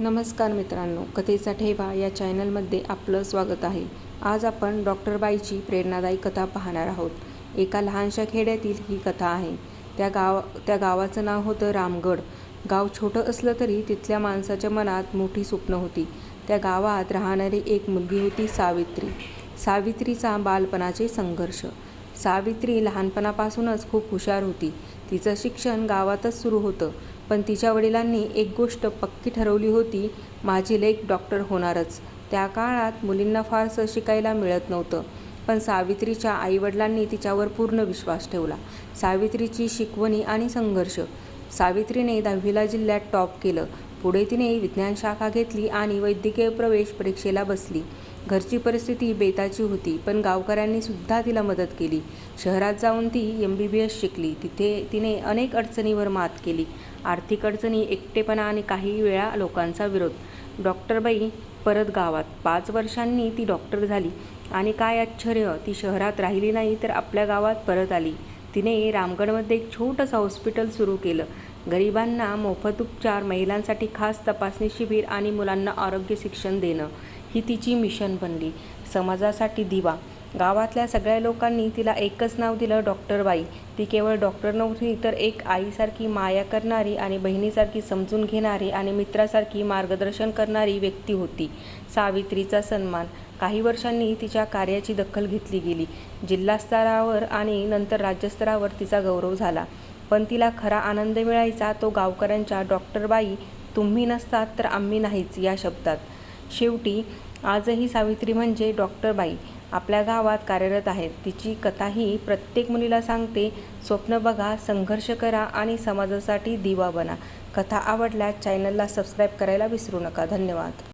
नमस्कार मित्रांनो कथेचा ठेवा या चॅनलमध्ये आपलं स्वागत आहे. आज आपण डॉक्टर बाईची प्रेरणादायी कथा पाहणार आहोत. एका लहानशा खेड्यातील ही कथा आहे. त्या गाव त्या गावाचं नाव होतं रामगड. गाव छोटं असलं तरी तिथल्या माणसाच्या मनात मोठी स्वप्न होती. त्या गावात राहणारी एक मुलगी होती सावित्री. सावित्रीचा बालपणाचे संघर्ष. सावित्री लहानपणापासूनच खूप हुशार होती. तिचं शिक्षण गावातच सुरू होतं पण तिच्या वडिलांनी एक गोष्ट पक्की ठरवली होती माझी लेख डॉक्टर होणारच. त्या काळात मुलींना फारसं शिकायला मिळत नव्हतं पण सावित्रीच्या आईवडिलांनी तिच्यावर पूर्ण विश्वास ठेवला. सावित्रीची शिकवणी आणि संघर्ष. सावित्रीने दहावीला जिल्ह्यात टॉप केलं पुढे तिने विज्ञान शाखा घेतली आणि वैद्यकीय प्रवेश परीक्षेला बसली. घरची परिस्थिती बेताची होती पण गावकऱ्यांनी सुद्धा तिला मदत केली. शहरात जाऊन ती एम बी बी एस शिकली. तिथे तिने अनेक अडचणीवर मात केली. आर्थिक अडचणी एकटेपणा आणि काही वेळा लोकांचा विरोध. डॉक्टरबाई परत गावात. पाच वर्षांनी ती डॉक्टर झाली आणि काय आश्चर्य ती शहरात राहिली नाही तर आपल्या गावात परत आली. तिने रामगडमध्ये एक छोटंसं हॉस्पिटल सुरू केलं. गरिबांना मोफत उपचार महिलांसाठी खास तपासणी शिबिर आणि मुलांना आरोग्य शिक्षण देणं ही तिची मिशन बनली. समाजासाठी दिवा. गावातल्या सगळ्या लोकांनी तिला एकच नाव दिलं डॉक्टर बाई. ती केवळ डॉक्टर नव्हती तर एक आईसारखी माया करणारी आणि बहिणीसारखी समजून घेणारी आणि मित्रासारखी मार्गदर्शन करणारी व्यक्ती होती. सावित्रीचा सन्मान. काही वर्षांनी तिच्या कार्याची दखल घेतली गेली. जिल्हास्तरावर आणि नंतर राज्यस्तरावर तिचा गौरव झाला. पण तिला खरा आनंद मिळायचा तो गावकऱ्यांच्या डॉक्टरबाई तुम्ही नसतात तर आम्ही नाहीच या शब्दात. शेवटी आजही सावित्री म्हणजे डॉक्टरबाई आपल्या गावात कार्यरत आहेत. तिची कथाही प्रत्येक मुलीला सांगते स्वप्न बघा संघर्ष करा आणि समाजासाठी दिवा बना. कथा आवडल्यास चॅनलला सबस्क्राईब करायला विसरू नका. धन्यवाद.